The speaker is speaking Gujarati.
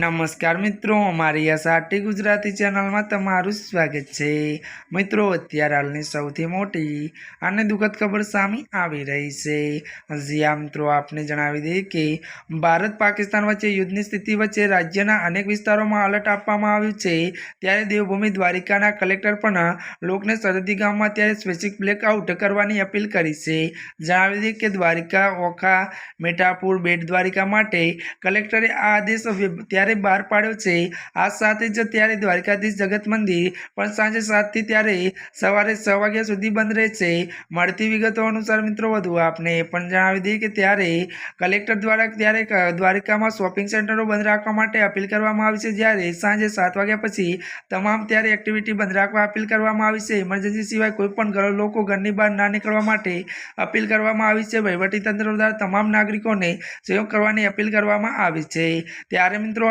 નમસ્કાર મિત્રો, અમારી એસઆરટી ગુજરાતી ચેનલમાં તમારું સ્વાગત છે. મિત્રો, અત્યારે હાલની સૌથી મોટી અને દુઃખદ ખબર સામે આવી રહી છે. જ્યાં મિત્રો, આપને જણાવી દઈએ કે ભારત પાકિસ્તાન વચ્ચે યુદ્ધની સ્થિતિ વચ્ચે રાજ્યના અનેક વિસ્તારોમાં અલર્ટ આપવામાં આવ્યું છે. ત્યારે દેવભૂમિ દ્વારિકાના કલેક્ટર પણ લોકને સરહદી ગામમાં ત્યારે સ્પેસિફિક બ્લેકઆઉટ કરવાની અપીલ કરી છે. જણાવી દઈએ કે દ્વારિકા ઓખા મેટાપુર બેટ દ્વારિકા માટે કલેક્ટરે આ આદેશ વ્ય- ત્યારે બહાર પાડ્યો છે. આ સાથે જ ત્યારે દ્વારકાધીશ જગત મંદિર પણ સાંજે સાતથી ત્યારે સવારે છ વાગ્યા સુધી બંધ રહેશે. મળતી વિગતો અનુસાર મિત્રો વધુ આપને પણ જણાવી દઈએ કે ત્યારે કલેક્ટર દ્વારા ત્યારે દ્વારકામાં શોપિંગ સેન્ટરો બંધ રાખવા માટે અપીલ કરવામાં આવી છે. જ્યારે સાંજે સાત વાગ્યા પછી તમામ ત્યારે એક્ટિવિટી બંધ રાખવા અપીલ કરવામાં આવી છે. ઇમરજન્સી સિવાય કોઈ પણ ઘર લોકો ઘરની બહાર ના નીકળવા માટે અપીલ કરવામાં આવી છે. વહીવટીતંત્ર દ્વારા તમામ નાગરિકોને સહયોગ કરવાની અપીલ કરવામાં આવી છે. ત્યારે મિત્રો